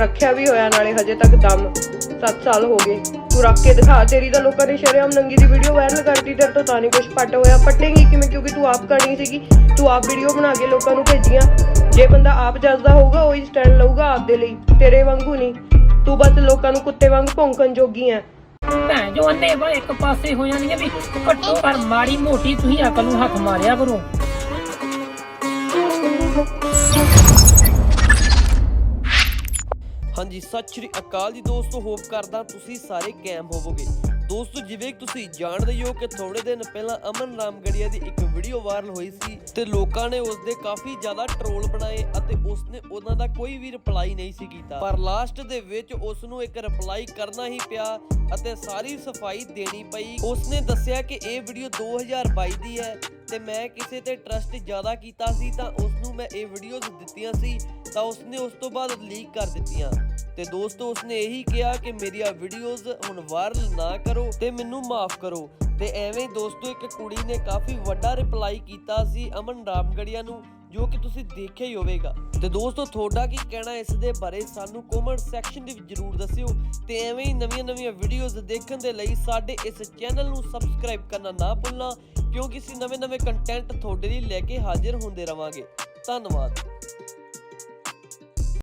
ਰੱਖਿਆ ਵੀ ਹੋਇਆ ਨਾਲੇ ਹਜੇ ਤੱਕ ਦਮ। 7 ਸਾਲ ਹੋ ਗਏ। ਤੂੰ ਰੱਖ ਕੇ ਦਿਖਾ, ਤੇਰੀ ਤਾਂ ਲੋਕਾਂ ਨੇ ਸ਼ਰੇਆਮ ਨੰਗੀ ਦੀ ਵੀਡੀਓ ਵਾਇਰਲ ਕਰਤੀ, ਤੇਰੇ ਤੋਂ ਤਾਂ ਨਹੀਂ ਕੁਝ ਪੱਟ ਹੋਇਆ। ਪੱਟੇਂਗੀ ਕਿਵੇਂ? ਕਿਉਂਕਿ ਤੂੰ ਆਪ ਕਰਨੀ ਸੀਗੀ। ਤੂੰ ਆਪ ਵੀਡੀਓ ਬਣਾ ਕੇ ਲੋਕਾਂ ਨੂੰ ਭੇਜੀਆਂ। ਜੇ ਬੰਦਾ ਆਪ ਜੱਜਦਾ ਹੋਊਗਾ, ਉਹੀ ਸਟੈਂਡ ਲਊਗਾ ਆਪਦੇ ਲਈ। ਤੇਰੇ ਵਾਂਗੂ ਨਹੀਂ। ਤੂੰ ਬਸ ਲੋਕਾਂ ਨੂੰ ਕੁੱਤੇ ਵਾਂਗ ਭੌਂਕਣ ਜੋਗੀ ਐ। ਭੈਣ ਜੋ, ਅੰਨੇ ਵਾ ਇੱਕ ਪਾਸੇ ਹੋ ਜਾਂਦੀਆਂ ਵੀ ਘੱਟੋ ਪਰ ਮਾੜੀ ਮੋਟੀ ਤੁਸੀਂ ਅਕਲ ਨੂੰ ਹੱਥ ਮਾਰਿਆ ਕਰੋ। ਹਾਂਜੀ, ਸਤਿ ਸ਼੍ਰੀ ਅਕਾਲ ਜੀ ਦੋਸਤੋ, ਹੋਪ ਕਰਦਾ ਤੁਸੀਂ ਸਾਰੇ ਕੈਮ ਹੋਵੋਗੇ। ਦੋਸਤੋ, ਜਿਵੇਂ ਤੁਸੀਂ ਜਾਣਦੇ ਹੋ ਕਿ ਥੋੜੇ ਦਿਨ ਪਹਿਲਾਂ ਅਮਨ ਰਾਮਗੜੀਆ ਦੀ ਇੱਕ ਵੀਡੀਓ ਵਾਇਰਲ ਹੋਈ ਸੀ ਤੇ ਲੋਕਾਂ ਨੇ ਉਸ ਦੇ ਕਾਫੀ ਜ਼ਿਆਦਾ ਟ੍ਰੋਲ ਬਣਾਏ ਅਤੇ ਉਸਨੇ ਉਹਨਾਂ ਦਾ ਕੋਈ ਵੀ ਰਿਪਲਾਈ ਨਹੀਂ ਸੀ ਕੀਤਾ। ਪਰ ਲਾਸਟ ਦੇ ਵਿੱਚ ਉਸ ਨੂੰ ਇੱਕ ਰਿਪਲਾਈ ਕਰਨਾ ਹੀ ਪਿਆ ਅਤੇ ਸਾਰੀ ਸਫ਼ਾਈ ਦੇਣੀ ਪਈ। ਉਸਨੇ ਦੱਸਿਆ ਕਿ ਇਹ ਵੀਡੀਓ 2022 ਦੀ ਹੈ ਤੇ ਮੈਂ ਕਿਸੇ ਤੇ ਟਰਸਟ ਜ਼ਿਆਦਾ ਕੀਤਾ ਸੀ ਤਾਂ ਉਸ ਨੂੰ ਮੈਂ ਇਹ ਵੀਡੀਓਜ਼ ਦਿੱਤੀਆਂ ਸੀ ਤਾਂ ਉਸਨੇ ਉਸ ਤੋਂ ਬਾਅਦ ਲੀਕ ਕਰ ਦਿੱਤੀਆਂ। ਤੇ ਦੋਸਤੋ, ਉਸਨੇ ਇਹੀ ਕਿਹਾ ਕਿ ਮੇਰੀਆਂ ਵੀਡੀਓਜ਼ ਹੁਣ ਵਾਇਰਲ ਨਾ ਕਰੋ ਤੇ ਮੈਨੂੰ ਮਾਫ ਕਰੋ। ਤੇ ਐਵੇਂ ਦੋਸਤੋ, ਇੱਕ ਕੁੜੀ ਨੇ ਕਾਫੀ ਵੱਡਾ ਰਿਪਲਾਈ ਕੀਤਾ ਸੀ ਅਮਨ ਰਾਮਗੜੀਆ ਨੂੰ ਜੋ ਕਿ ਤੁਸੀਂ ਦੇਖਿਆ ਹੀ ਹੋਵੇਗਾ। ਤੇ ਦੋਸਤੋ, ਤੁਹਾਡਾ ਕੀ ਕਹਿਣਾ ਇਸ ਦੇ ਬਾਰੇ? ਸਾਨੂੰ ਕਮੈਂਟ ਸੈਕਸ਼ਨ ਦੇ ਵਿੱਚ ਜਰੂਰ ਦੱਸਿਓ ਤੇ ਐਵੇਂ ਹੀ ਨਵੀਆਂ-ਨਵੀਆਂ ਵੀਡੀਓਜ਼ ਦੇਖਣ ਦੇ ਲਈ ਸਾਡੇ ਇਸ ਚੈਨਲ ਨੂੰ ਸਬਸਕ੍ਰਾਈਬ ਕਰਨਾ ਨਾ ਭੁੱਲਣਾ, ਕਿਉਂਕਿ ਅਸੀਂ ਨਵੇਂ-ਨਵੇਂ ਕੰਟੈਂਟ ਤੁਹਾਡੇ ਲਈ ਲੈ ਕੇ ਹਾਜ਼ਰ ਹੁੰਦੇ ਰਵਾਂਗੇ। ਧੰਨਵਾਦ।